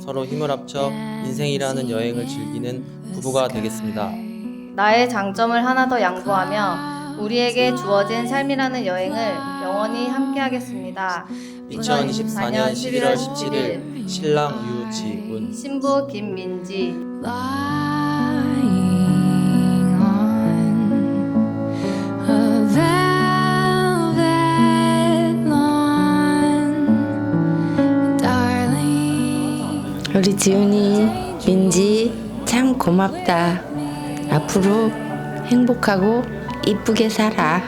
서로 힘을 합쳐 인생이라는 여행을 즐기는 부부가 되겠습니다. 나의 장점을 하나 더 양보하며 우리에게 주어진 삶이라는 여행을 영원히 함께하겠습니다. 2024년 11월 17일 신랑 유지훈 신부 김민지 우리 지훈이, 민지 참 고맙다. 앞으로 행복하고 이쁘게 살아.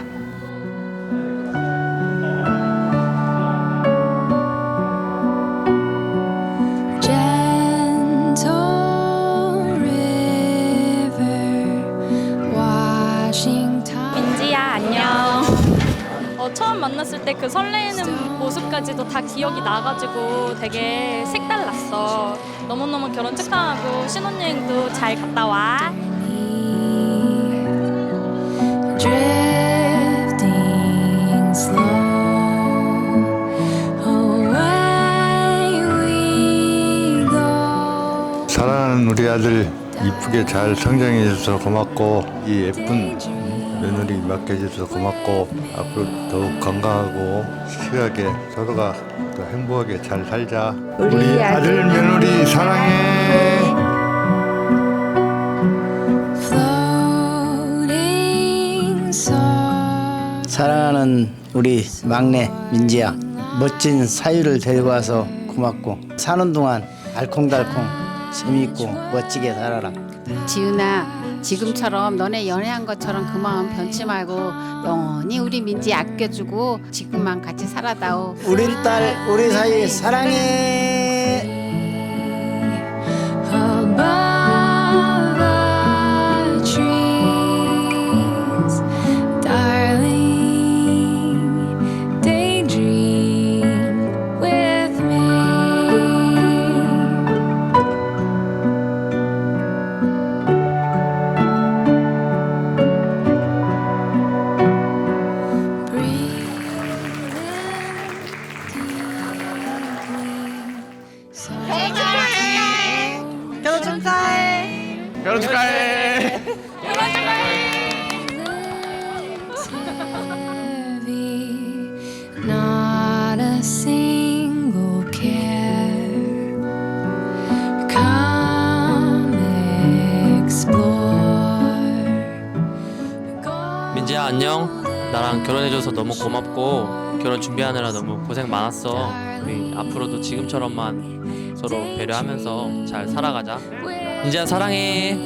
어, 처음 만났을 때 그 설레는 모습까지도 다 기억이 나가지고 되게 색달랐어. 너무너무 결혼 축하하고 신혼여행도 잘 갔다 와. Drifting slow away we go. 사랑하는 우리 아들 이쁘게 잘 성장해 줘서 고맙고 이 예쁜 며느리 맡겨줘서 고맙고 앞으로 더욱 건강하고 시하게 서로가 더 행복하게 잘 살자 우리 아들 며느리 사랑해 Floating. 사랑하는 우리 막내 민지야 멋진 사유를 데리고 와서 고맙고 사는 동안 알콩달콩 재미있고 멋지게 살아라 지은아 지금처럼 너네 연애한 것처럼 그 마음 변치 말고 영원히 우리 민지 아껴주고 지금만 같이 살아다오. 우리 딸 우리 사이 사랑해 결혼 축하해! Not a single care. Come explore. 민지야 안녕. 나랑 결혼해줘서 너무 고맙고 결혼 준비하느라 너무 고생 많았어. 우리 앞으로도 지금처럼만 서로 배려하면서 잘 살아가자. 민지야 사랑해.